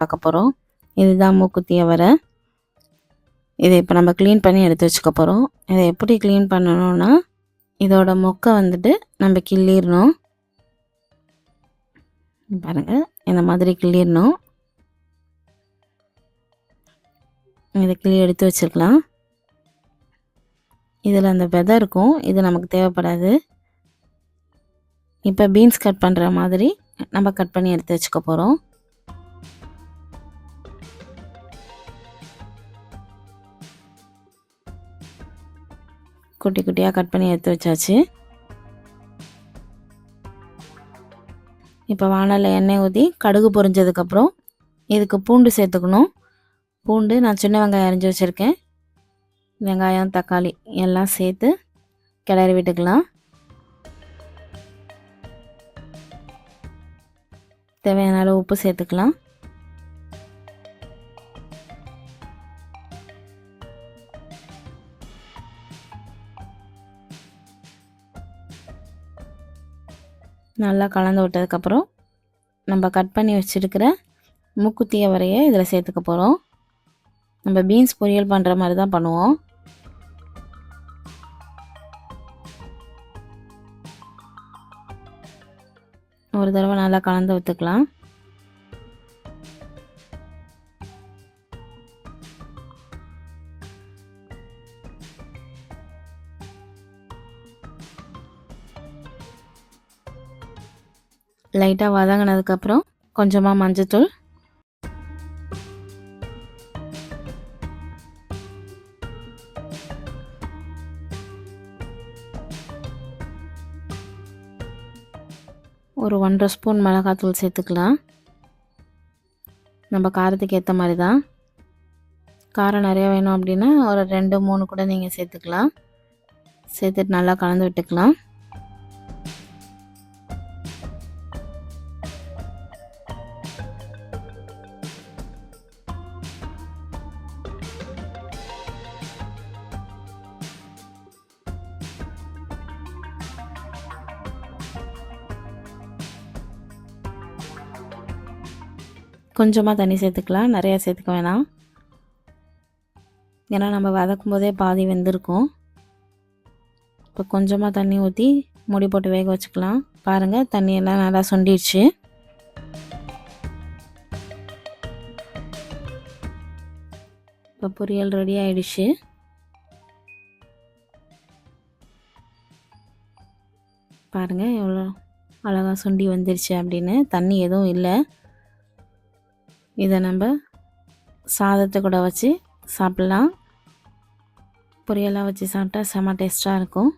பார்க்க போகிறோம் இதுதான் மூக்குத்தி அவரை இதை இப்போ நம்ம க்ளீன் பண்ணி எடுத்து வச்சுக்க போகிறோம் இதை எப்படி க்ளீன் பண்ணணும்னா இதோட மொக்கை வந்துட்டு நம்ம கிள்ளிடணும். பாருங்கள் இந்த மாதிரி கிள்ளிடணும். இதை கிளி எடுத்து வச்சுருக்கலாம். இதில் அந்த விதை இருக்கும் இது நமக்கு தேவைப்படாது. இப்போ பீன்ஸ் கட் பண்ணுற மாதிரி நம்ம கட் பண்ணி எடுத்து வச்சுக்க போகிறோம் குட்டி குட்டியாக கட் பண்ணி எடுத்து வச்சாச்சு. இப்போ வானலில் எண்ணெய் ஊற்றி கடுகு பொரிஞ்சதுக்கப்புறம் இதுக்கு பூண்டு சேர்த்துக்கணும். பூண்டு நான் சின்ன வெங்காயம் அரிஞ்சு வச்சுருக்கேன். வெங்காயம் தக்காளி எல்லாம் சேர்த்து கிளறி விட்டுக்கலாம். தேவையான அளவு உப்பு சேர்த்துக்கலாம். நல்லா கலந்து விட்டதுக்கப்புறம் நம்ம கட் பண்ணி வச்சுருக்கிற மூக்குத்திய வரைய இதில் சேர்த்துக்க போகிறோம் நம்ம பீன்ஸ் பொரியல் பண்ணுற மாதிரி தான் பண்ணுவோம். ஒரு தடவை நல்லா கலந்து விட்டுக்கலாம் லைட்டாக வதங்கினதுக்கப்புறம் கொஞ்சமாக மஞ்சத்தூள். ஒரு ஒன்றரை ஸ்பூன் மிளகாத்தூள் சேர்த்துக்கலாம். நம்ம காரத்துக்கு ஏற்ற மாதிரி தான் காரம் நிறையா வேணும் அப்படின்னா ஒரு ரெண்டு மூணு கூட நீங்கள் சேர்த்துக்கலாம். சேர்த்துட்டு நல்லா கலந்து விட்டுக்கலாம். கொஞ்சமாக தண்ணி சேர்த்துக்கலாம். நிறையா சேர்த்துக்க வேணாம். ஏன்னா நம்ம வதக்கும் போதே பாதி வெந்திருக்கும். இப்போ கொஞ்சமாக தண்ணி ஊற்றி மூடி போட்டு வேக வச்சுக்கலாம். பாருங்கள் தண்ணியெல்லாம் நல்லா சுண்டிடுச்சு. இப்போ பொரியல் ரெடி ஆயிடுச்சு. பாருங்கள் எவ்வளோ அழகாக சுண்டி வந்துருச்சு அப்படின்னு. தண்ணி எதுவும் இல்லை. இதை நம்ம சாதத்தை கூட வச்சு சாப்பிட்லாம். பொரியலாக வச்சு சாப்பிட்டா செம்ம டேஸ்ட்டாக இருக்கும்.